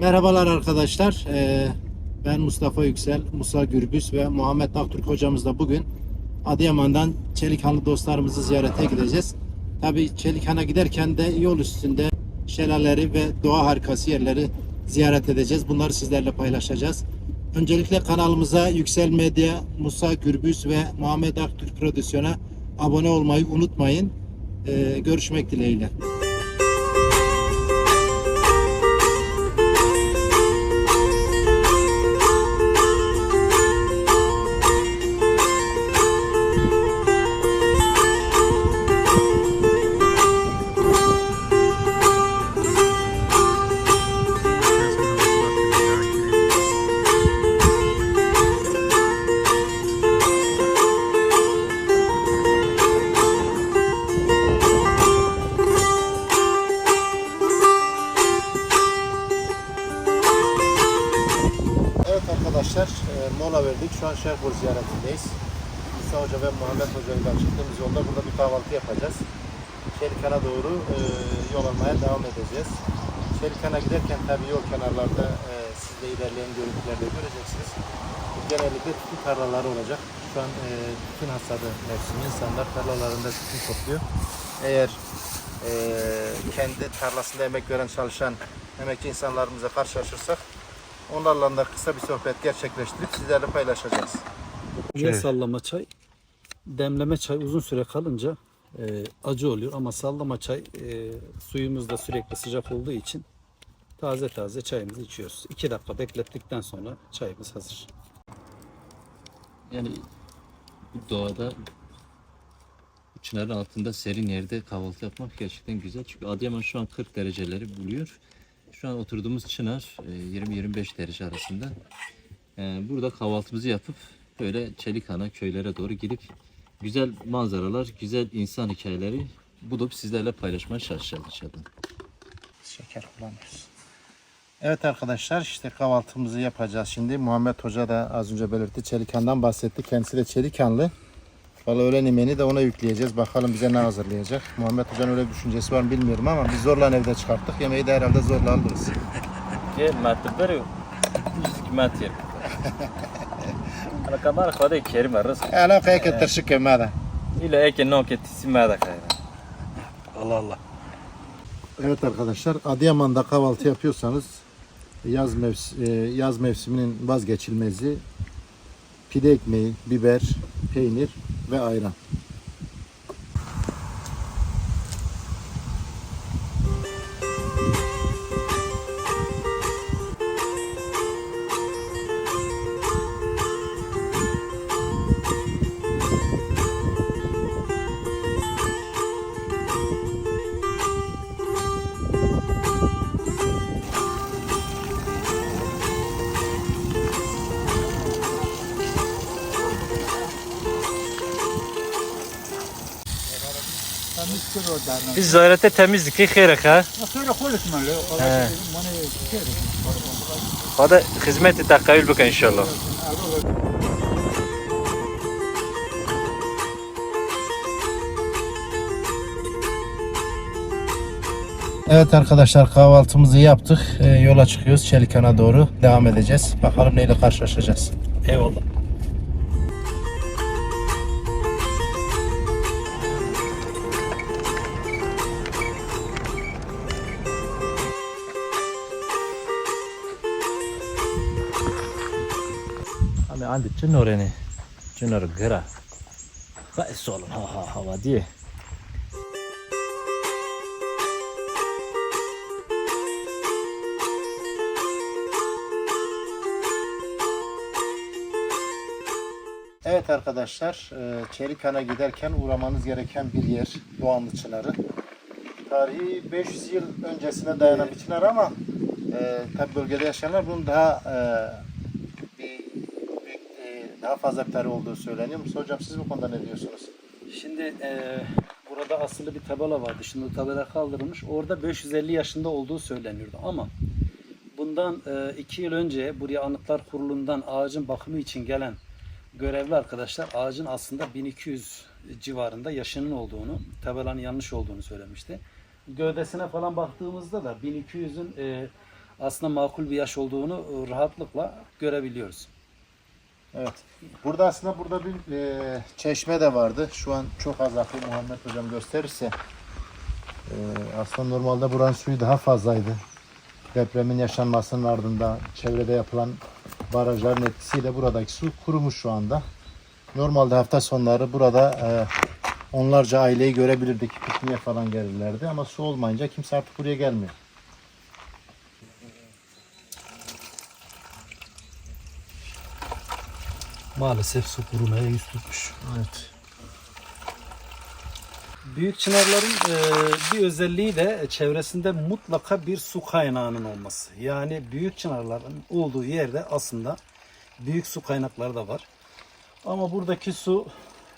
Merhabalar arkadaşlar. Ee, ben Mustafa Yüksel, Musa Gürbüz ve Muhammed Aktürk hocamızla bugün Adıyaman'dan Çelikhanlı dostlarımızı ziyarete gideceğiz. Tabii Çelikhan'a giderken de yol üstünde şelaleleri ve doğa harikası yerleri ziyaret edeceğiz. Bunları sizlerle paylaşacağız. Öncelikle kanalımıza Yüksel Medya, Musa Gürbüz ve Muhammed Aktürk Prodüksiyon'a abone olmayı unutmayın. Ee, görüşmek dileğiyle. Şehbur ziyaretindeyiz. Musa Hoca ve Muhammed Hoca ile çıktığımız yolda burada bir kahvaltı yapacağız. Çelikan'a doğru e, yol almaya devam edeceğiz. Çelikan'a giderken tabii yol kenarlarda e, siz de ilerleyen görüntülerde göreceksiniz. Genellikle tütün tarlaları olacak. Şu an e, tütün hasadı mevsimi. İnsanlar tarlalarında tütün topluyor. Eğer e, kendi tarlasında emek veren çalışan emekçi insanlarımıza karşılaşırsak Onlarla da kısa bir sohbet gerçekleştirip sizlerle paylaşacağız. Niye sallama çay? Demleme çay uzun süre kalınca e, acı oluyor ama sallama çay e, suyumuz da sürekli sıcak olduğu için taze taze çayımızı içiyoruz. 2 dakika beklettikten sonra çayımız hazır. Yani bu doğada çınarın altında serin yerde kahvaltı yapmak gerçekten güzel. Çünkü Adıyaman şu an 40 dereceleri buluyor. Şu an oturduğumuz çınar e, 20-25 derece arasında. E, Burada kahvaltımızı yapıp böyle Çelikhan'a köylere doğru gidip güzel manzaralar, güzel insan hikayeleri bulup sizlerle paylaşmaya çalışacağız inşallah. Şeker kullanıyoruz. Evet arkadaşlar işte kahvaltımızı yapacağız şimdi. Muhammed Hoca da az önce belirtti. Çelikan'dan bahsetti. Kendisi de Çelikanlı. Valla öğlen yemeğini de ona yükleyeceğiz. Bakalım bize ne hazırlayacak. Muhammed Hoca'nın öyle bir düşüncesi var mı bilmiyorum ama biz zorla evde çıkarttık. Yemeği de herhalde zorla alırız. Ye matberi yüzük mat yer. Ana kamar khode kerim arız. Hala kayık tırşık yemada. İle eke no ke tisimada kayra. Allah Allah. Evet arkadaşlar Adıyaman'da kahvaltı yapıyorsanız yaz, mevs- e, yaz mevsiminin vazgeçilmezi pide ekmeği, biber, peynir ve ayran. Biz ziyarete temizdik ki xeyrek ha. Xeyrek olduk mali. Hadi hizmeti takayül bükün inşallah. Evet arkadaşlar kahvaltımızı yaptık. Ee, yola çıkıyoruz. Çelikan'a doğru devam edeceğiz. Bakalım neyle karşılaşacağız. Eyvallah. Andi çınor ne? Çınor gra. Bas olun ha ha hava diye. Evet arkadaşlar, e, Çelikan'a giderken uğramanız gereken bir yer Doğanlı Çınarı. Tarihi 500 yıl öncesine dayanan bir çınar ama e, tabi bölgede yaşayanlar bunun daha e, daha fazla bir tarih olduğu söyleniyor. Musa Hocam siz bu konuda ne diyorsunuz? Şimdi e, burada aslında bir tabela vardı. Şimdi tabela kaldırılmış. Orada 550 yaşında olduğu söyleniyordu ama bundan 2 yıl önce buraya Anıtlar Kurulu'ndan ağacın bakımı için gelen görevli arkadaşlar ağacın aslında 1200 civarında yaşının olduğunu, tabelanın yanlış olduğunu söylemişti. Gövdesine falan baktığımızda da 1200'ün e, aslında makul bir yaş olduğunu e, rahatlıkla görebiliyoruz. Evet. Burada aslında burada bir e, çeşme de vardı. Şu an çok az akıyor Muhammed Hocam gösterirse. E, aslında normalde buranın suyu daha fazlaydı. Depremin yaşanmasının ardından çevrede yapılan barajların etkisiyle buradaki su kurumuş şu anda. Normalde hafta sonları burada e, onlarca aileyi görebilirdik. Pikniğe falan gelirlerdi ama su olmayınca kimse artık buraya gelmiyor. Maalesef su kurumaya yüz tutmuş. Evet. Büyük çınarların e, bir özelliği de çevresinde mutlaka bir su kaynağının olması. Yani büyük çınarların olduğu yerde aslında büyük su kaynakları da var. Ama buradaki su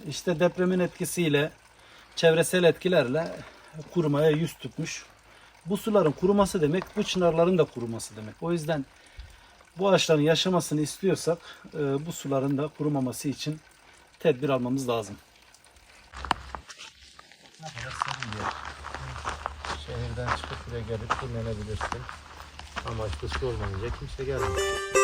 işte depremin etkisiyle, çevresel etkilerle kurumaya yüz tutmuş. Bu suların kuruması demek, bu çınarların da kuruması demek. O yüzden bu ağaçların yaşamasını istiyorsak e, bu suların da kurumaması için tedbir almamız lazım. Şehirden çıkıp buraya gelip dinlenebilirsin. Amaçlı su olmayınca kimse gelmiyor.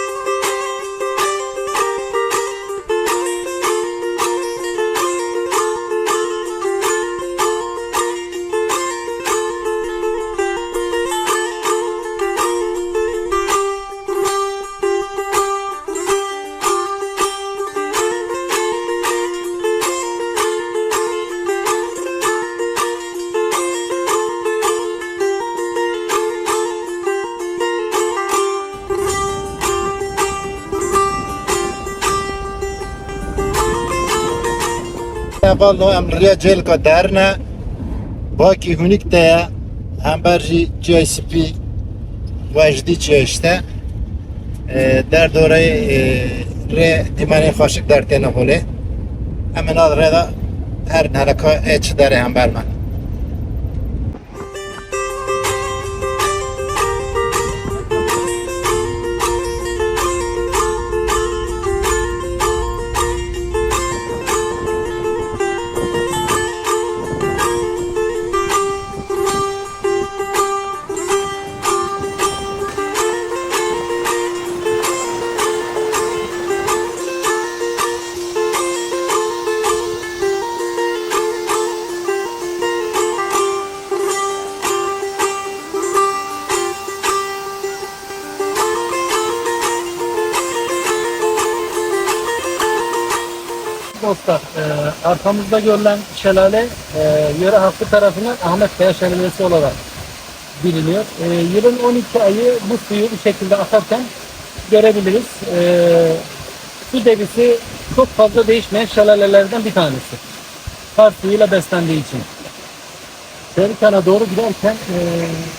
hevallo em riya cel ka derna baki hunik e te ya hem berji vajdi çi e, der doray e, re dimane xaşık der tene hole hemen ad reda her nereka eç dere hem bermen arkamızda görülen şelale e, yöre hakkı tarafından Ahmet Kaya Şelalesi olarak biliniyor. E, yılın 12 ayı bu suyu bu şekilde akarken görebiliriz. E, su debisi çok fazla değişmeyen şelalelerden bir tanesi. Kar suyuyla beslendiği için. Şerikan'a doğru giderken e,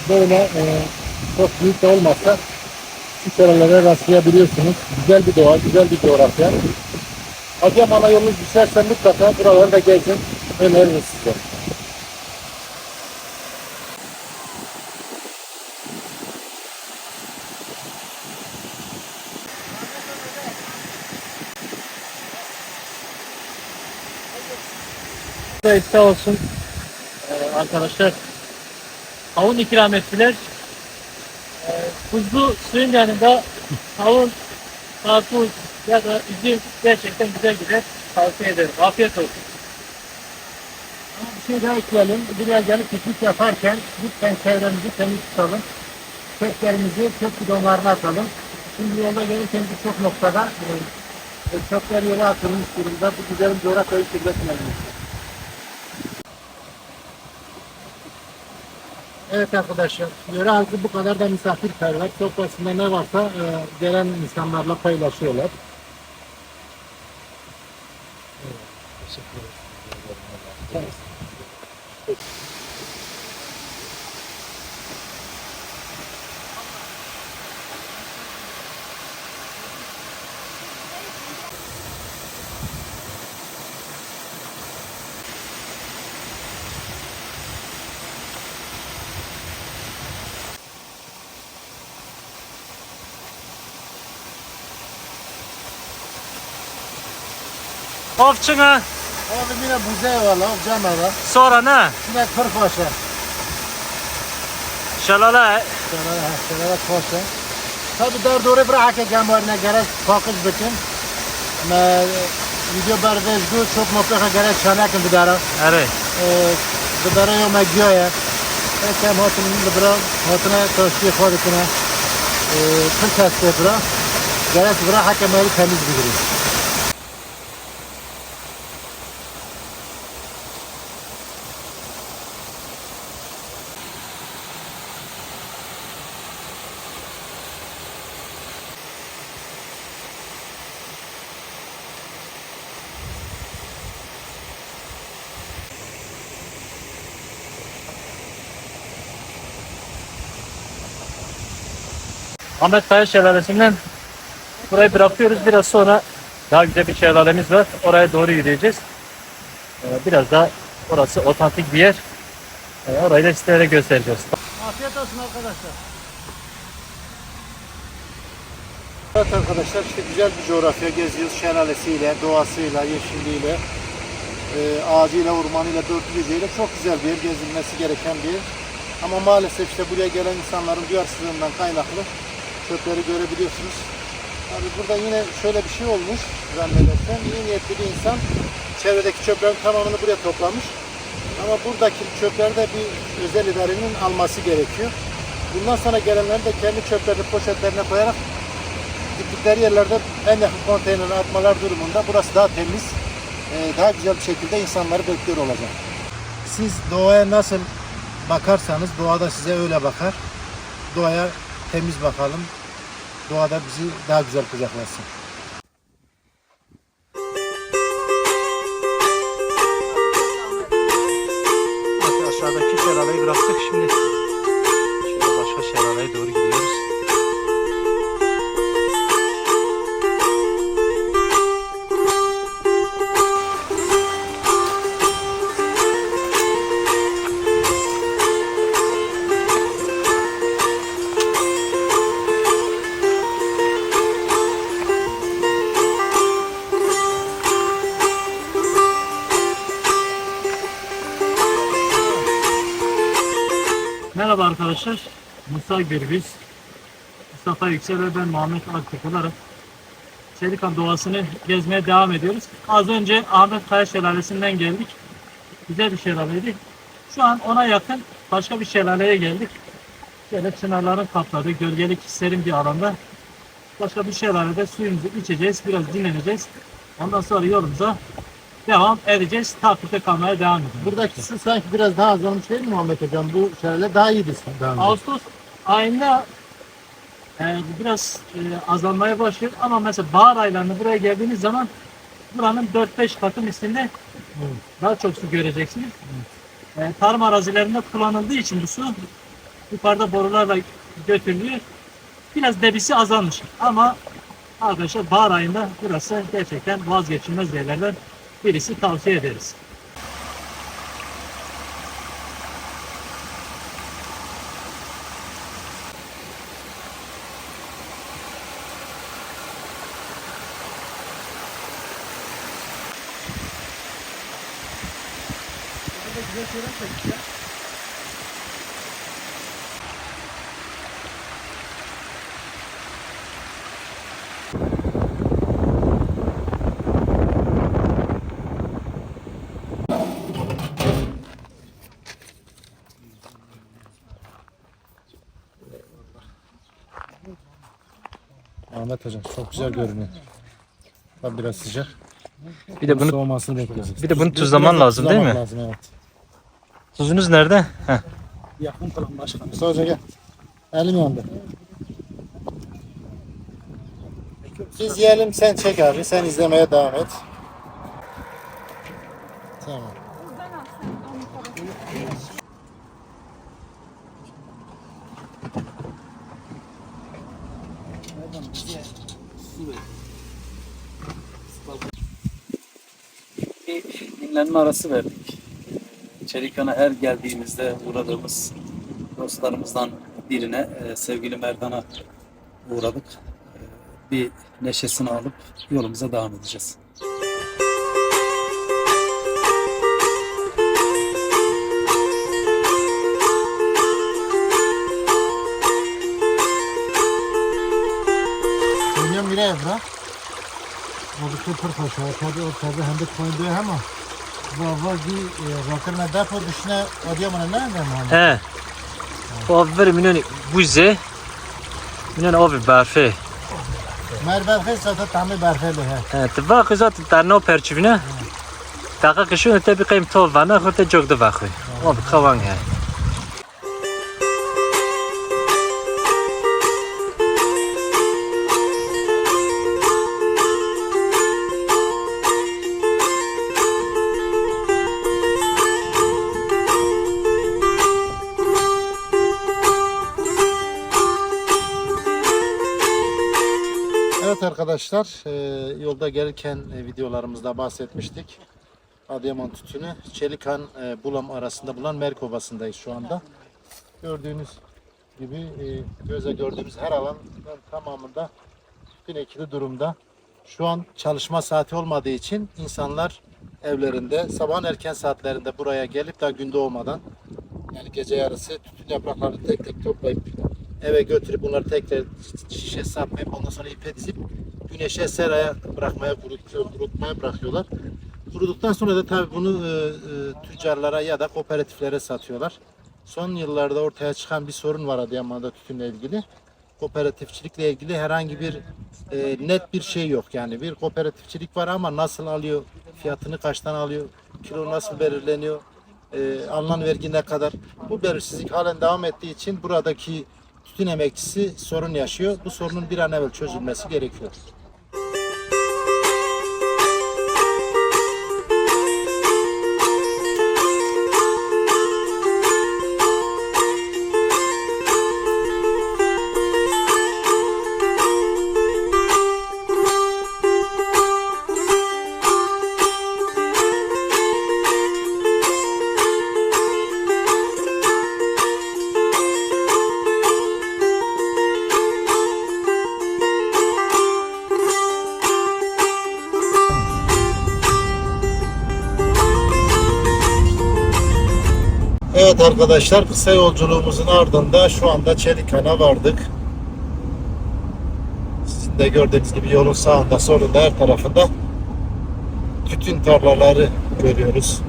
böyle e, çok büyük de olmazsa şu şelalelere rastlayabiliyorsunuz. Güzel bir doğa, güzel bir coğrafya. Adıyaman'a yolunuz düşerse mutlaka buraları da gezin. Öneririz size. Evet, sağ olsun Ee, arkadaşlar. Kavun ikram ettiler. Ee, tuzlu suyun yanında kavun, karpuz ya da üzüm gerçekten güzel gider. Tavsiye ederim. Afiyet olsun. Ama bir şey daha ekleyelim. Buraya gelip piknik yaparken lütfen çevremizi temiz tutalım. Çöplerimizi çöp bidonlarına atalım. Şimdi yolda gelirken birçok noktada e, çöpler yola atılmış durumda. Bu güzel coğrafyayı kirletmeyelim. Evet arkadaşlar, yöre halkı bu kadar da misafirperver. Sofrasında ne varsa e, gelen insanlarla paylaşıyorlar. 업층은 Abi yine buze var lan canada. sonra ne? 40 başa. Şelale Şöyle şöyle koşa. Tabi dar doğru bırak ki gambarına gerek fakız bitin. Ma video berdejgu çok mutlaka gerek çanakin bidara. Evet. Bidara yok ma giyoya. Hem hatun bidara hatuna taşkiye khadikine. Kıl keste bıra. Gerek bıra hakemleri temiz bilir. Ahmet Kaya Şelalesi'nden burayı bırakıyoruz. Biraz sonra daha güzel bir şelalemiz var. Oraya doğru yürüyeceğiz. Ee, Biraz da orası otantik bir yer. Ee, Orayı da sizlere göstereceğiz. Afiyet olsun arkadaşlar. Evet arkadaşlar işte güzel bir coğrafya geziyoruz. Şelalesiyle, doğasıyla, yeşilliğiyle, e, ağacıyla, ormanıyla, dörtlüceyle çok güzel bir yer, gezilmesi gereken bir yer. Ama maalesef işte buraya gelen insanların duyarsızlığından kaynaklı çöpleri görebiliyorsunuz. Abi burada yine şöyle bir şey olmuş zannedersem. İyi niyetli bir insan çevredeki çöplerin tamamını buraya toplamış. Ama buradaki çöplerde bir özel idarenin alması gerekiyor. Bundan sonra gelenler de kendi çöplerini poşetlerine koyarak gittikleri yerlerde en yakın konteynere atmalar durumunda burası daha temiz, e, daha güzel bir şekilde insanları bekliyor olacak. Siz doğaya nasıl bakarsanız doğa da size öyle bakar. Doğaya temiz bakalım. Doğada bizi daha güzel kucaklasın. Bak aşağıdaki şelaleyi bıraktık şimdi. Şöyle başka şelaleye doğru gidiyoruz. Musa Gürbüz, Mustafa Yüksel ve ben Muhammed Aktık olarak Çelikan doğasını gezmeye devam ediyoruz. Az önce Ahmet Kaya Şelalesi'nden geldik. Güzel bir şelaleydi. Şu an ona yakın başka bir şelaleye geldik. Şöyle çınarların kapladığı gölgelik serin bir alanda. Başka bir şelalede suyumuzu içeceğiz, biraz dinleneceğiz. Ondan sonra yolumuza devam edeceğiz. Takipte kalmaya devam edeceğiz. Buradaki su sanki biraz daha azalmış değil mi Muhammed Hocam? Bu şelale daha iyiydi daha önce. Ağustos ayında e, biraz e, azalmaya başlıyor ama mesela bahar aylarında buraya geldiğiniz zaman buranın 4-5 katı mislinde daha çok su göreceksiniz. E, tarım arazilerinde kullanıldığı için bu su yukarıda borularla götürülüyor. Biraz debisi azalmış ama arkadaşlar bahar ayında burası gerçekten vazgeçilmez yerlerden birisi tavsiye ederiz. Ahmet Hocam çok güzel görünüyor. Tabii biraz sıcak. Bir de bunu Soğumasını bekleyeceğiz. bir de bunu Tuz- tuzlaman lazım değil mi? Lazım, evet. Tuzunuz nerede? Heh. Yakın kalan başkanım. Hoca gel. Elim yandı. Biz yiyelim sen çek abi. Sen izlemeye devam et. Tamam. bir dinlenme arası verdik. Çelikan'a her geldiğimizde uğradığımız dostlarımızdan birine, e, sevgili Merdan'a uğradık. E, Bir neşesini alıp yolumuza devam edeceğiz. gire bırak. Oldukça pır paşa. Tabi o tabi hem de koyduğu ama. Vava gi rakırına depo düşüne Adıyaman'a ne mi? He. Avver minön buze. Minön avver berfe. Merberfe zaten tamı berfeli he. He. Tıva kızat tarno perçivine. Taka kışın öte bir kayım tov vana hote çok da vakı. Avver kavan he. Arkadaşlar, e, yolda gelirken e, videolarımızda bahsetmiştik. Adıyaman tütünü Çelikan e, Bulam arasında bulunan Merk Ovası'ndayız şu anda. Gördüğünüz gibi göze gördüğümüz her alan tamamında tütün ekili durumda. Şu an çalışma saati olmadığı için insanlar evlerinde sabahın erken saatlerinde buraya gelip daha gün doğmadan yani gece yarısı tütün yapraklarını tek tek toplayıp eve götürüp bunları tekrar şişe saplayıp ondan sonra ipe dizip güneşe seraya bırakmaya kurutmaya bırakıyorlar. Kuruduktan sonra da tabii bunu e, e, tüccarlara ya da kooperatiflere satıyorlar. Son yıllarda ortaya çıkan bir sorun var Adıyaman'da tütünle ilgili. Kooperatifçilikle ilgili herhangi bir e, net bir şey yok. Yani bir kooperatifçilik var ama nasıl alıyor, fiyatını kaçtan alıyor, kilo nasıl belirleniyor, e, alınan vergi ne kadar. Bu belirsizlik halen devam ettiği için buradaki tütün emekçisi sorun yaşıyor. Bu sorunun bir an evvel çözülmesi gerekiyor. Arkadaşlar kısa yolculuğumuzun ardında şu anda Çelikhan'a vardık. Sizin de gördüğünüz gibi yolun sağında solunda her tarafında tütün tarlaları görüyoruz.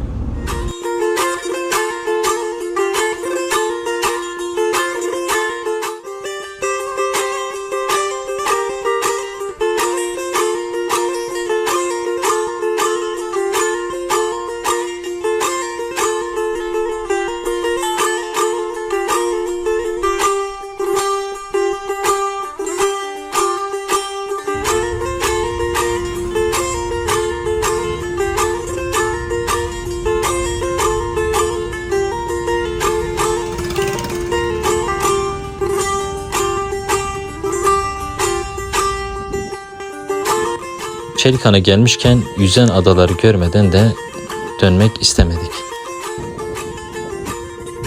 Çelikan'a gelmişken yüzen adaları görmeden de dönmek istemedik.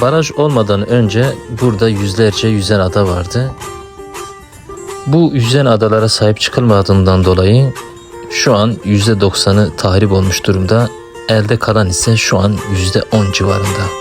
Baraj olmadan önce burada yüzlerce yüzen ada vardı. Bu yüzen adalara sahip çıkılmadığından dolayı şu an %90'ı tahrip olmuş durumda. Elde kalan ise şu an %10 civarında.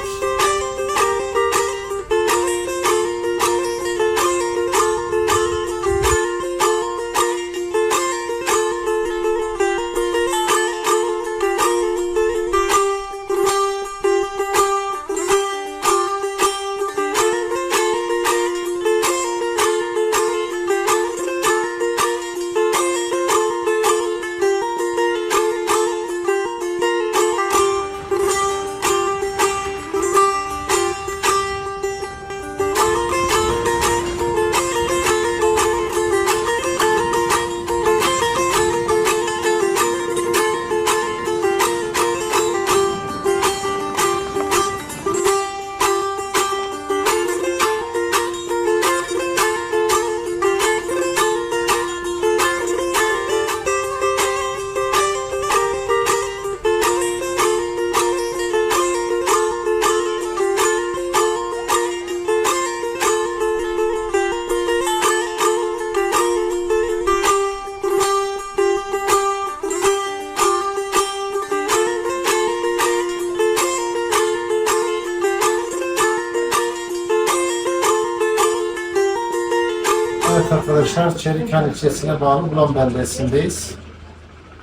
Arkadaşlar Çelikhan ilçesine bağlı Bulan beldesindeyiz.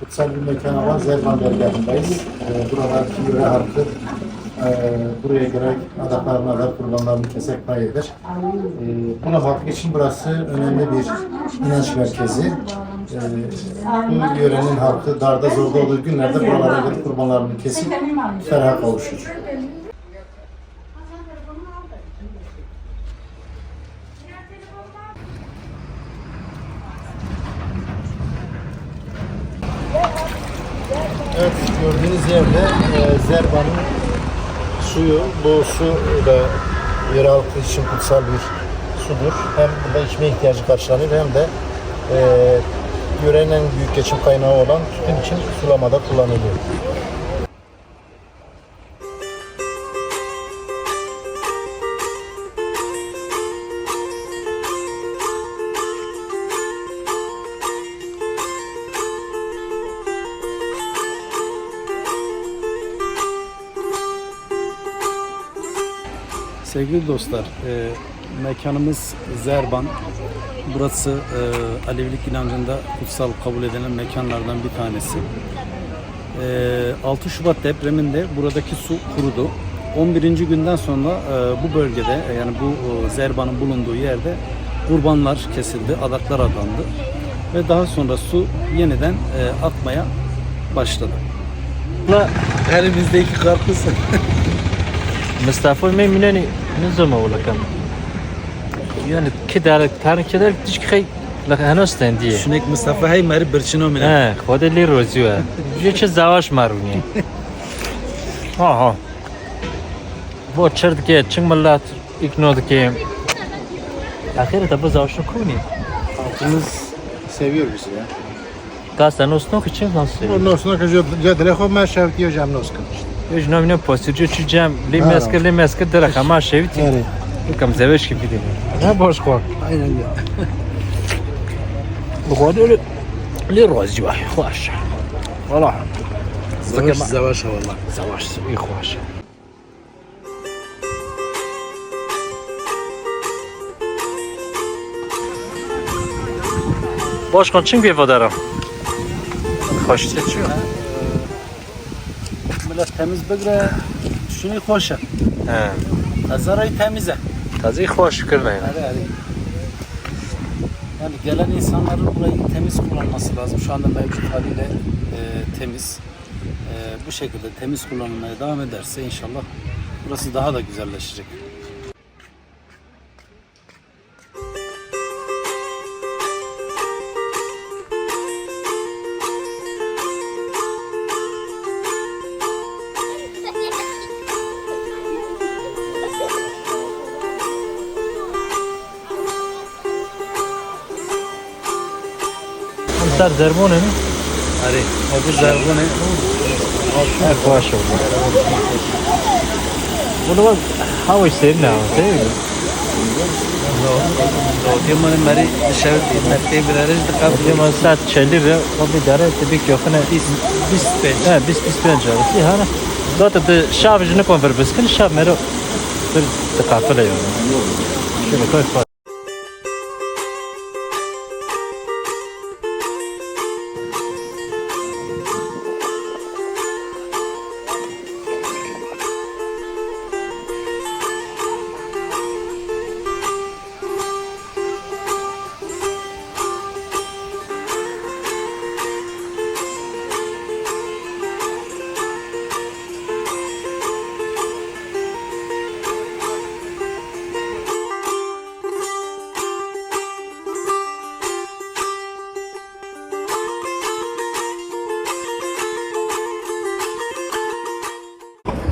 Kutsal bir mekan olan Zerban Dergahı'ndayız. Ee, buradaki yöre halkı e, buraya göre adaklarına da kurbanlarını kesek payıdır. Ee, Bulan halkı için burası önemli bir inanç merkezi. Ee, bu yörenin halkı darda zorda olduğu günlerde buralara gelip kurbanlarını kesip ferah kavuşur. Evet gördüğünüz yerde e, Zerban'ın suyu, bu su da yer halkı için kutsal bir sudur. Hem burada içme ihtiyacı karşılanır hem de e, yörenin en büyük geçim kaynağı olan tütün için sulamada kullanılıyor. Sevgili dostlar, e, mekanımız Zerban. Burası e, Alevilik inancında kutsal kabul edilen mekanlardan bir tanesi. E, 6 Şubat depreminde buradaki su kurudu. 11. günden sonra e, bu bölgede e, yani bu e, Zerban'ın bulunduğu yerde kurbanlar kesildi, adaklar adandı ve daha sonra su yeniden e, akmaya başladı. La elimizdeki karpuz. Mustafa Meminani مناني نزم ولا كم يعني كده على تعرف كده تيجي خي لك انا استندي Şunek Mustafa hay meri birçino mine. اه خود اللي روزيوا جي چه زواج ماروني ها ها بو چرد که چنگ ملات iknodu ki Ahire de bu zavşın kuni. Halkımız seviyor bizi ya. Gazdan osnok için nasıl? Ondan sonra kızıyor, cedele koy meşref diyor cem noskın. Już na mnie posłuchaj, czy jam, li Ha, meske, li meske, dara kama şevti. Evet. Kam zeveş gibi değil. Ne boş kol. Aynen öyle. Bu kadar öyle. Li rozi var, hoş. Valla. Zavaş zavaş valla. Savaş, iyi hoş. Başkan çim bir fotoğraf. Bigre şunu hoşa. He. Azarayı temize. Taze hoş şükür ne? Hadi hadi. Yani gelen insanların burayı temiz kullanması lazım. Şu anda mevcut haliyle e, temiz. E, bu şekilde temiz kullanılmaya devam ederse inşallah burası daha da güzelleşecek. Zermone mi? Hadi. Bu zarbone. He hoş oldu. Bunu bak hava ne ama değil mi? Diymanı meri dışarı metteye bir aracı da kabul Zaman saat çelli ve o bir dara tabii ki yokuna Biz biz beş. he biz biz bence abi. Yani zaten de şavcını konfer biskin şav mero bir tıkafele yani. Şöyle koy koy.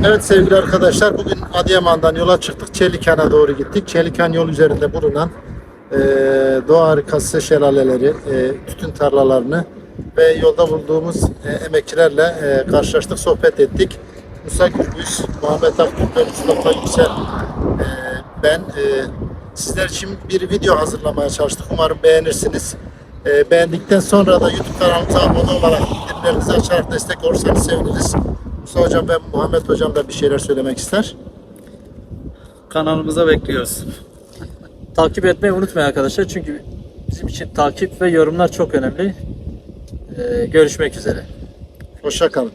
Evet sevgili arkadaşlar bugün Adıyaman'dan yola çıktık. Çelikan'a doğru gittik. Çelikan yol üzerinde bulunan e, doğa harikası şelaleleri, e, tütün tarlalarını ve yolda bulduğumuz e, emekçilerle e, karşılaştık, sohbet ettik. Musa Gürbüz, Muhammed Aktürk ve Mustafa Yüksel e, ben e, sizler için bir video hazırlamaya çalıştık. Umarım beğenirsiniz. E, beğendikten sonra da YouTube kanalımıza abone olarak bildirimlerinizi açarak destek olursanız seviniriz. Musa Hocam ve Muhammed Hocam da bir şeyler söylemek ister. Kanalımıza bekliyoruz. Takip etmeyi unutmayın arkadaşlar çünkü bizim için takip ve yorumlar çok önemli. Ee, görüşmek üzere. Hoşça kalın.